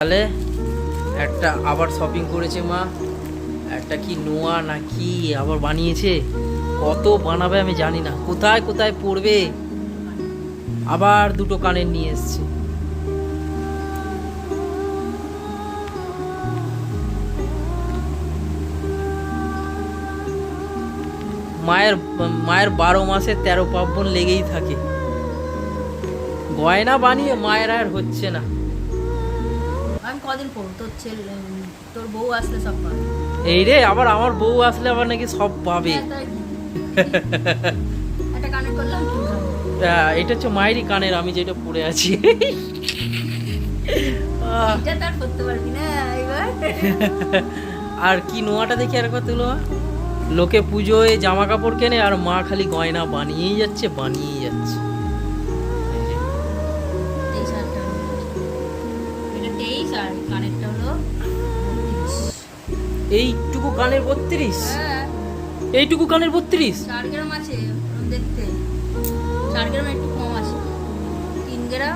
তাহলে একটা আবার শপিং করেছে মা। একটা কি নোয়া না কি আবার বানিয়েছে? কত বানাবে আমি জানি না। কোথায় কোথায় পড়বে? আবার দুটো কানের নিয়ে এসছে। মায়ের মায়ের বারো মাসে তেরো পার্বণ লেগেই থাকে। গয়না বানিয়ে মায়ের আর হচ্ছে না। কদিন পর? তোর ছেলে তোর বউ আসলে সব পাবে? এই রে আবার আমার বউ আসলে আবার নাকি সব পাবে। হ্যাঁ, তাই। কানে করলাম এটা হচ্ছে মায়েরই কানের আমি যেটা পরে আছি। এটা তার করতে পারবি না এবার। আর কি নোয়াটা দেখি আর কথা তুলো লোকে পুজোয় জামা কাপড় কেনে আর মা খালি গয়না বানিয়েই যাচ্ছে বানিয়েই যাচ্ছে। আর কানেরটা হলো এইটুকু কানের বত্রিশ? হ্যাঁ। এইটুকু কানের বত্রিশ? চার গ্রাম আছে দেখতে। চার গ্রাম একটু কম আছে। তিন গ্রাম।